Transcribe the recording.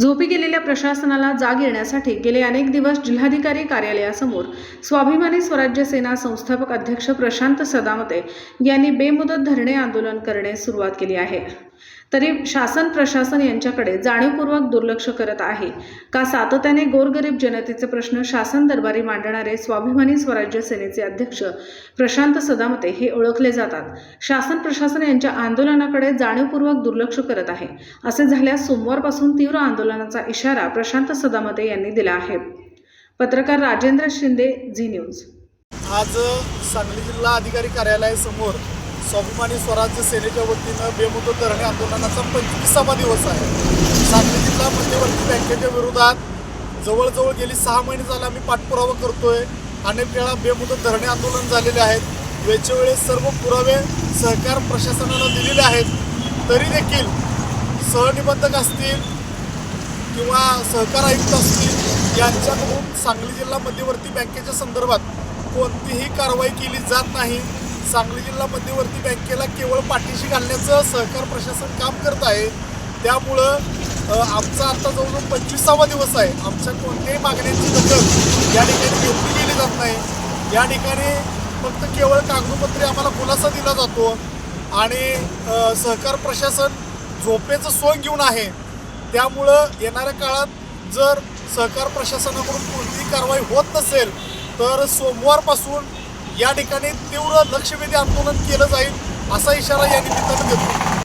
झोपी गेलेल्या प्रशासनाला जाग येण्यासाठी गेले अनेक दिवस जिल्हाधिकारी कार्यालयासमोर स्वाभिमानी स्वराज्य सेना संस्थापक अध्यक्ष प्रशांत सदामते यांनी बेमुदत धरणे आंदोलन करणे सुरुवात केली आहे. तरी शासन प्रशासन यांच्याकडे जाणीवपूर्वक दुर्लक्ष करत आहे. का सातत्याने गोरगरीब जनतेचे प्रश्न शासन दरबारी मांडणारे स्वाभिमानी स्वराज्य सेनेचे अध्यक्ष प्रशांत सदामते हे ओळखले जातात. शासन प्रशासन यांच्या आंदोलनाकडे जाणीवपूर्वक दुर्लक्ष करत आहे. असे झाल्यास सोमवारपासून तीव्र आंदोलनाचा इशारा प्रशांत सदामते यांनी दिला आहे. पत्रकार राजेंद्र शिंदे झी न्यूज. आज सांगली जिल्हा अधिकारी कार्यालयासमोर स्वाभिमानी स्वराज्य सेनेच्या वतीनं बेमुदत धरणे आंदोलनाचा पंचवीसावा दिवस आहे. सांगली जिल्हा मध्यवर्ती बँकेच्या विरोधात जवळजवळ गेली सहा महिने झाले आम्ही पाठपुरावा करतोय. अनेक वेळा बेमुदत धरणे आंदोलन झालेले आहेत. वेळच्या वेळेस सर्व पुरावे सहकार प्रशासनानं दिलेले आहेत. तरी देखील सहनिबंधक असतील किंवा सहकार आयुक्त असतील यांच्याकडून सांगली जिल्हा मध्यवर्ती बँकेच्या संदर्भात कोणतीही कारवाई केली जात नाही. सांगली जिल्हा मध्यवर्ती बँकेला केवळ पाठीशी घालण्याचं सहकार प्रशासन काम करत आहे. त्यामुळं आमचा आता जवळजवळ पंचवीसावा दिवस आहे. आमच्या कोणत्याही मागण्यांची दखल या ठिकाणी घेतली गेली जात नाही. या ठिकाणी फक्त केवळ कागदोपत्री आम्हाला खुलासा दिला जातो आणि सहकार प्रशासन झोपेचं सोंग घेऊन आहे. त्यामुळं येणाऱ्या काळात जर सहकार प्रशासनाकडून कोणतीही कारवाई होत नसेल तर सोमवारपासून या ठिकाणी तीव्र लक्षवेधी आंदोलन केलं जाईल असा इशारा या निमित्तानं देतो.